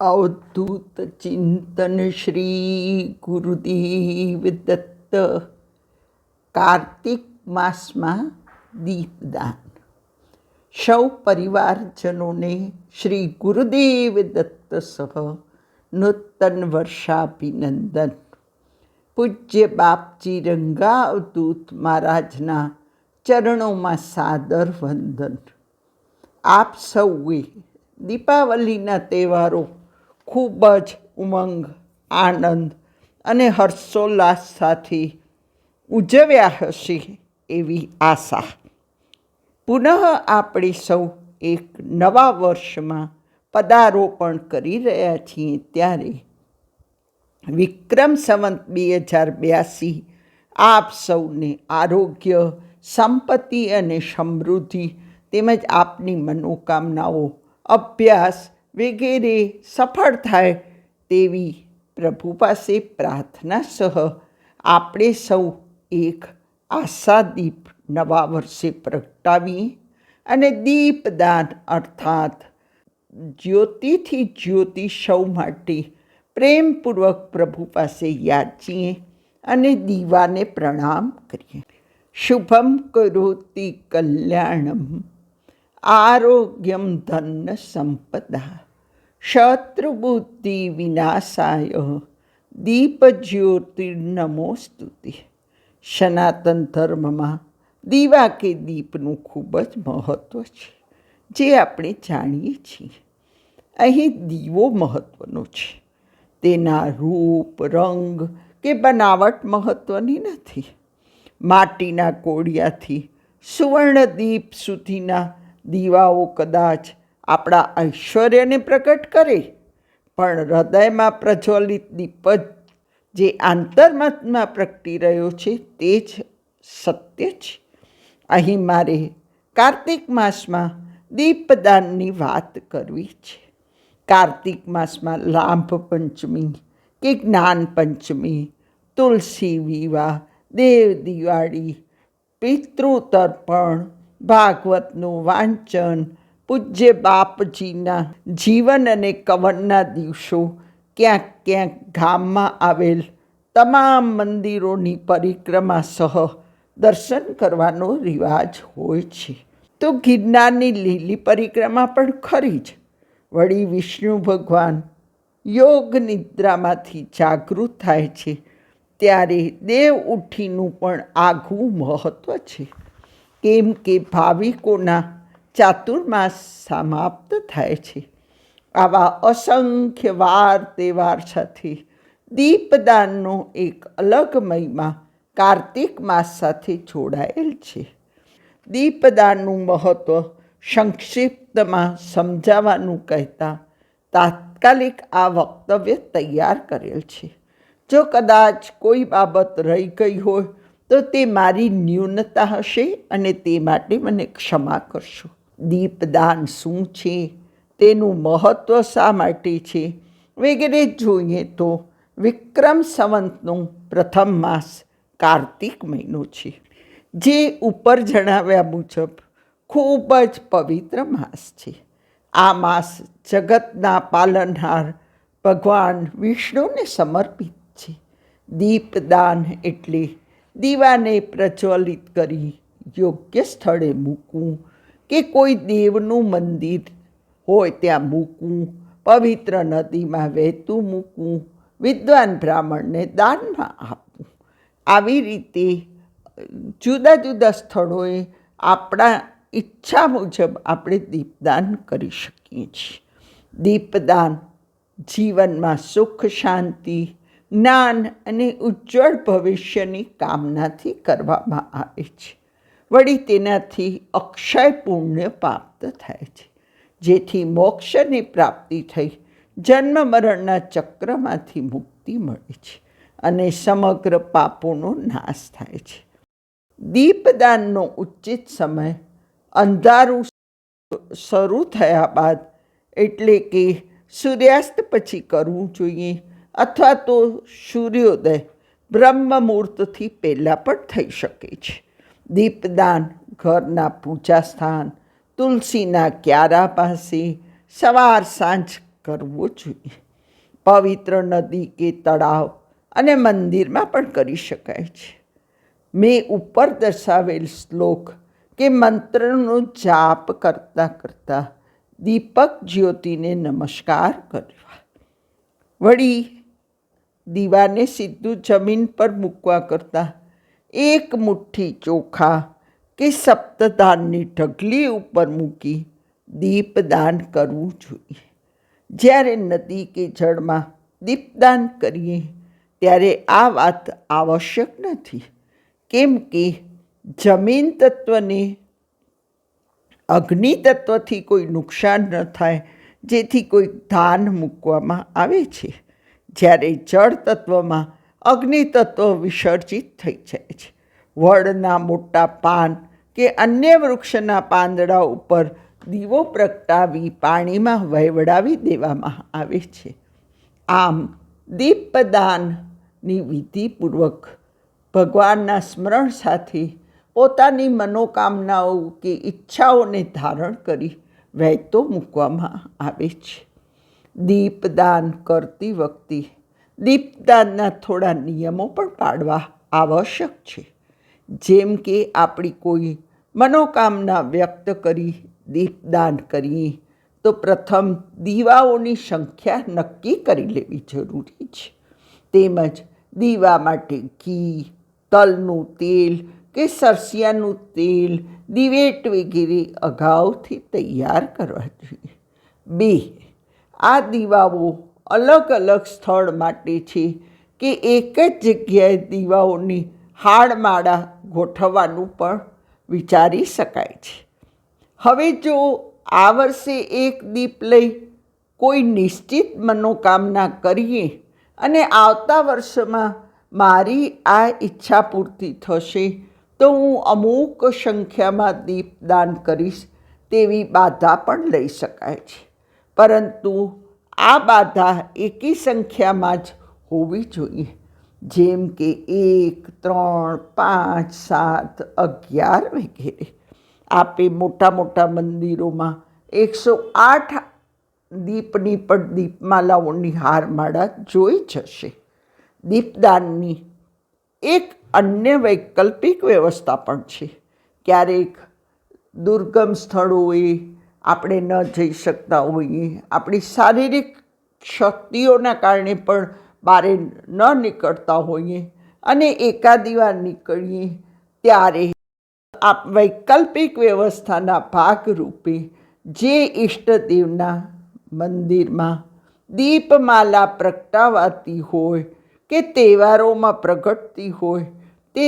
અવધૂત ચિંતન શ્રી ગુરુદેવ દત્ત કાર્તિક માસમાં દીપદાન સૌ પરિવારજનોને શ્રી ગુરુદેવ દત્ત સહ નૂતન વર્ષાભિનંદન પૂજ્ય બાપજી રંગા અવધૂત મહારાજના ચરણોમાં સાદર વંદન આપ સૌએ દીપાવલીના તહેવારો ખૂબ જ ઉમંગ, આનંદ અને હર્ષોલ્લાસ સાથે ઉજવ્યા હશે એવી આશા. પુનઃ આપણે સૌ એક નવા વર્ષમાં પદારોપણ કરી રહ્યા છીએ ત્યારે વિક્રમ સંવંત બે હજાર બ્યાસી આપ સૌને આરોગ્ય, સંપત્તિ અને સમૃદ્ધિ તેમજ આપની મનોકામનાઓ, અભ્યાસ વગેરે સફળ થાય તેવી પ્રભુ પાસે પ્રાર્થના સહ આપણે સૌ એક આશાદીપ નવા વર્ષે પ્રગટાવીએ અને દીપદાન અર્થાત જ્યોતિથી જ્યોતિ સૌ માટે પ્રેમપૂર્વક પ્રભુ પાસે યાચીએ અને દીવાને પ્રણામ કરીએ. શુભમ કરોતિ કલ્યાણમ, આરોગ્યમ ધન સંપદા. શત્રુબુદ્ધિ વિનાશાય દીપ જ્યોતિર્નમોસ્તુતિ સનાતન ધર્મમાં દીવા કે દીપનું ખૂબ જ મહત્ત્વ છે, જે આપણે જાણીએ છીએ. અહીં દીવો મહત્ત્વનો છે. તેના રૂપ, રંગ કે બનાવટ મહત્ત્વની નથી. માટીના કોડિયાથી સુવર્ણદીપ સુધીના દીવાઓ કદાચ આપણા ઐશ્વર્યને પ્રકટ કરે. પણ હૃદયમાં પ્રજ્વલિત દીપ જ જે આંતરમાત્મા પ્રગટી રહ્યો છે તે જ સત્ય છે. અહીં મારે કાર્તિક માસમાં દીપદાનની વાત કરવી છે. કાર્તિક માસમાં લાંભ પંચમી કે જ્ઞાન પંચમી, તુલસી વિવાહ, દેવ દિવાળી પિતૃતર્પણ ભાગવતનું વાંચન પૂજ્ય બાપજીના જીવન અને કવનના દિવસો ક્યાંક ક્યાંક ગામમાં આવેલ તમામ મંદિરોની પરિક્રમા સહ દર્શન કરવાનો રિવાજ હોય છે. તો ગિરનારની લીલી પરિક્રમા પણ ખરી જ. વળી વિષ્ણુ ભગવાન યોગ નિદ્રામાંથી જાગૃત થાય છે, ત્યારે દેવ ઉઠીનું પણ આઘું મહત્ત્વ છે. કેમ કે ભાવિકોના ચાતુર્માસ સમાપ્ત થાય છે. આવા અસંખ્ય વાર તહેવાર સાથે દીપદાનનો એક અલગ મહિમા કાર્તિક માસ સાથે જોડાયેલ છે. દીપદાનનું મહત્ત્વ સંક્ષિપ્તમાં સમજાવવાનું કહેતા તાત્કાલિક આ વક્તવ્ય તૈયાર કરેલ છે. જો કદાચ કોઈ બાબત રહી ગઈ હોય તો તે મારી ન્યૂનતા હશે અને તે માટે મને ક્ષમા કરશો. દીપદાન શું છે? તેનું મહત્ત્વ શા માટે છે? વગેરે જોઈએ તો વિક્રમ સંવંતનું પ્રથમ માસ કાર્તિક મહિનો છે, જે ઉપર જણાવ્યા મુજબ ખૂબ જ પવિત્ર માસ છે. આ માસ જગતના પાલનહાર ભગવાન વિષ્ણુને સમર્પિત છે. દીપદાન એટલે દીવાને પ્રજ્વલિત કરી યોગ્ય સ્થળે મૂકવું કે કોઈ દેવનું મંદિર હોય ત્યાં મૂકવું, પવિત્ર નદીમાં વહેતું મૂકવું, વિદ્વાન બ્રાહ્મણને દાનમાં આપવું. આવી રીતે, જુદા જુદા સ્થળોએ આપણા ઈચ્છા મુજબ આપણે દીપદાન કરી શકીએ છીએ. દીપદાન જીવનમાં સુખ, શાંતિ, જ્ઞાન અને ઉજ્જવળ ભવિષ્યની કામનાથી કરવામાં આવે છે. વળી તેનાથી અક્ષય પુણ્ય પ્રાપ્ત થાય છે, જેથી મોક્ષની પ્રાપ્તિ થઈ જન્મ મરણના ચક્રમાંથી મુક્તિ મળે છે અને સમગ્ર પાપોનો નાશ થાય છે. દીપદાનનો ઉચિત સમય અંધારું શરૂ થયા બાદ એટલે કે સૂર્યાસ્ત પછી કરવું જોઈએ અથવા તો સૂર્યોદય બ્રહ્મ મુહૂર્તથી પહેલાં પણ થઈ શકે છે. દીપદાન ઘરના પૂજા સ્થાન, તુલસીના ક્યારા પાસે સવાર સાંજ કરવો જોઈએ. પવિત્ર નદી કે તળાવ અને મંદિરમાં પણ કરી શકાય છે. મેં ઉપર દર્શાવેલ શ્લોક કે મંત્રનો જાપ કરતાં કરતાં દીપક જ્યોતિને નમસ્કાર કરવા. વળી દીવાને સીધું જમીન પર મૂકવા કરતાં એક મુઠ્ઠી ચોખા કે સપ્તદાનની ઢગલી ઉપર મૂકી દીપદાન કરવું જોઈએ. જ્યારે નદી કે જળમાં દીપદાન કરીએ, ત્યારે આ વાત આવશ્યક નથી. કેમ કે જમીન તત્વને અગ્નિ તત્વથી કોઈ નુકસાન ન થાય, જેથી કોઈ ધાન મૂકવામાં આવે છે. જ્યારે જળ તત્વમાં અગ્નિ વિસર્જિત થઈ જાય છે. વડના મોટા પાન કે અન્ય વૃક્ષના પાંદડા ઉપર દીવો પ્રગટાવી પાણીમાં વહેવડાવી દેવામાં આવે છે. આમ દીપદાનની વિધિપૂર્વક ભગવાનના સ્મરણ સાથે પોતાની મનોકામનાઓ કે ઈચ્છાઓને ધારણ કરી વહેતો મૂકવામાં આવે છે. દીપદાન કરતી વખતે દીપદાનના થોડા નિયમો પણ પાડવા આવશ્યક છે. જેમ કે આપણી કોઈ મનોકામના વ્યક્ત કરી દીપદાન કરીએ તો પ્રથમ દીવાઓની સંખ્યા નક્કી કરી લેવી જરૂરી છે. તેમજ દીવા માટે ઘી, તલનું તેલ કે સરસિયાનું તેલ, દિવેટ વગેરે અગાઉથી તૈયાર કરવા જોઈએ. બે, આ દીવાઓ અલગ અલગ સ્થળ માટે છે કે એક જ જગ્યાએ દીવાઓની હાડમાળા ગોઠવવાનું પણ વિચારી શકાય છે. હવે જો આ વર્ષે એક દીપ લઈ કોઈ નિશ્ચિત મનોકામના કરીએ અને આવતા વર્ષમાં મારી આ ઈચ્છા પૂર્તિ થશે તો હું અમુક સંખ્યામાં દીપદાન કરીશ તેવી બાધા પણ લઈ શકાય છે. પરંતુ આ બાધા એકી સંખ્યામાં જ હોવી જોઈએ. જેમ કે એક, ત્રણ, પાંચ, સાત, અગિયાર વગેરે. આપે મોટા મોટા મંદિરોમાં એકસો આઠ દીપની પણ દીપમાલાઓની હારમાળા જોઈ જશે. દીપદાનની એક અન્ય વૈકલ્પિક વ્યવસ્થા પણ છે. ક્યારેક દુર્ગમ સ્થળોએ આપણે ન જઈ શકતા હોઈએ. આપણી શારીરિક શક્તિઓના કારણે પણ બારે ન નીકળતા હોઈએ અને એકાદી વાર નીકળીએ ત્યારે આ વૈકલ્પિક વ્યવસ્થાના ભાગરૂપે જે ઈષ્ટદેવના મંદિરમાં દીપમાલા પ્રગટાવાતી હોય કે તહેવારોમાં પ્રગટતી હોય તે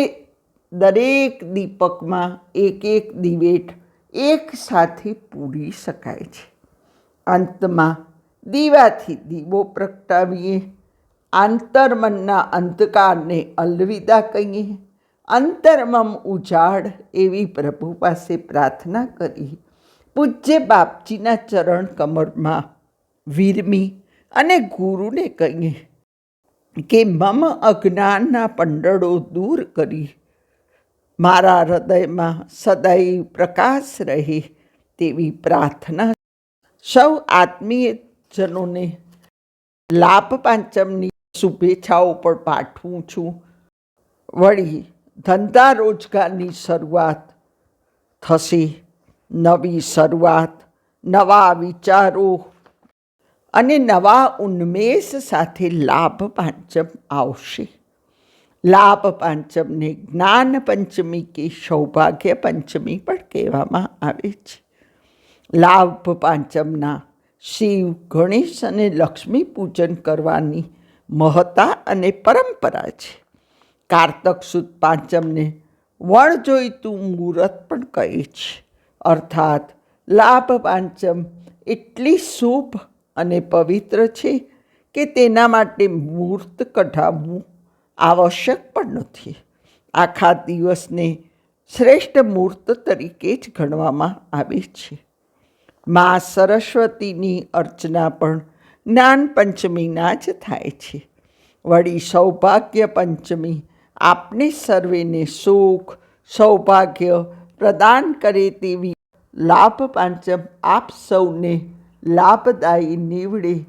દરેક દીપકમાં એક એક દિવેટ એક સાથે પૂરી શકાય છે. અંતમાં દીવાથી દીવો પ્રગટાવીએ, આંતરમનના અંધકારને અલવિદા કહીએ, અંતરમમ ઉજાડ એવી પ્રભુ પાસે પ્રાર્થના કરી પૂજ્ય બાપજીના ચરણ કમરમાં વિરમી અને ગુરુને કહીએ કે મમ અજ્ઞાનના પંડળો દૂર કરી મારા હૃદયમાં સદાય પ્રકાશ રહે તેવી પ્રાર્થના સૌ આત્મીયજનોને લાભ પાંચમની શુભેચ્છાઓ પણ પાઠવું છું. વળી ધંધા રોજગારની શરૂઆત થશે, નવી શરૂઆત, નવા વિચારો અને નવા ઉન્મેષ સાથે લાભ પાંચમ આવશે. લાભ પાંચમને જ્ઞાન પંચમી કે સૌભાગ્ય પંચમી પણ કહેવામાં આવે છે. લાભ પાંચમના શિવ, ગણેશ અને લક્ષ્મી પૂજન કરવાની મહત્તા અને પરંપરા છે. કારતક સુદ પાંચમને વણ જોઈતું મુહૂર્ત પણ કહે છે. અર્થાત લાભ પાંચમ એટલી શુભ અને પવિત્ર છે કે તેના માટે મુહૂર્ત કઢાવવું આવશ્યક પણ નથી. આખા દિવસને શ્રેષ્ઠ મુહૂર્ત તરીકે જ ગણવામાં આવે છે. મા સરસ્વતીની અર્ચના પણ જ્ઞાન પંચમીના જ થાય છે. વળી સૌભાગ્ય પંચમી આપને સર્વેને સુખ, સૌભાગ્ય પ્રદાન કરે તેવી લાભ પાંચમ આપ સૌને લાભદાયી નીવડે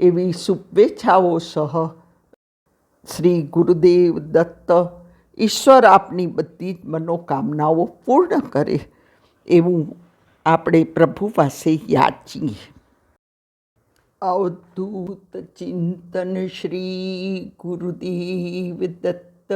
એવી શુભેચ્છાઓ સહ શ્રી ગુરુદેવ દત્ત ઈશ્વર આપની બધી જ મનોકામનાઓ પૂર્ણ કરે એવું આપણે પ્રભુ પાસે યાચીએ. અવધૂત ચિંતન શ્રી ગુરુદેવ દત્ત